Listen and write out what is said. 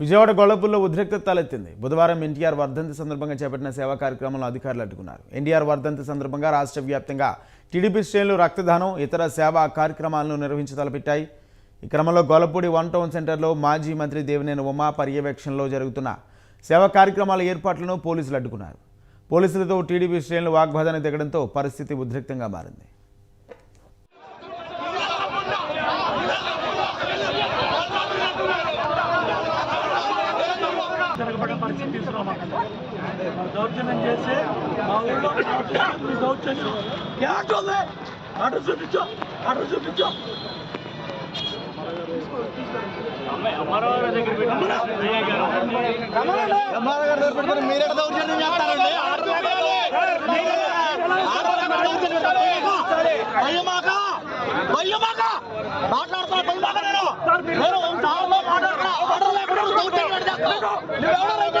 విజయవాడ గొల్లపూర్లో ఉద్రిక్తత తలెత్తింది. బుధవారం ఎన్టీఆర్ వర్ధంతి సందర్భంగా చేపట్టిన సేవా కార్యక్రమంలో అధికారులు అడ్డుకున్నారు. ఎన్టీఆర్ వర్ధంతి సందర్భంగా రాష్ట్ర వ్యాప్తంగా టీడీపీ శ్రేణులు రక్తదానం ఇతర సేవా కార్యక్రమాలను నిర్వహించి తలపెట్టాయి. ఈ క్రమంలో గొల్లపూడి వన్ టౌన్ సెంటర్లో మాజీ మంత్రి దేవినేని ఉమా పర్యవేక్షణలో జరుగుతున్న సేవా కార్యక్రమాల ఏర్పాట్లను పోలీసులు అడ్డుకున్నారు. పోలీసులతో టీడీపీ శ్రేణులు వాగ్వాదానికి దిగడంతో పరిస్థితి ఉద్రిక్తంగా మారింది. పరిస్థితి తీసుకురామాకండి దౌర్జన్యం చేసి మా ఊళ్ళో దౌర్జన్యం ఆటో చూపించు ఆటో చూపించు. భయమాక భయమాక మాట్లాడుతున్నా. భయమాక నేను నేను సార్లో మాట్లాడుతున్నా. ఆర్డర్ లేకుండా దౌర్జన్యం చేస్తాను నువ్వెవడో రైతు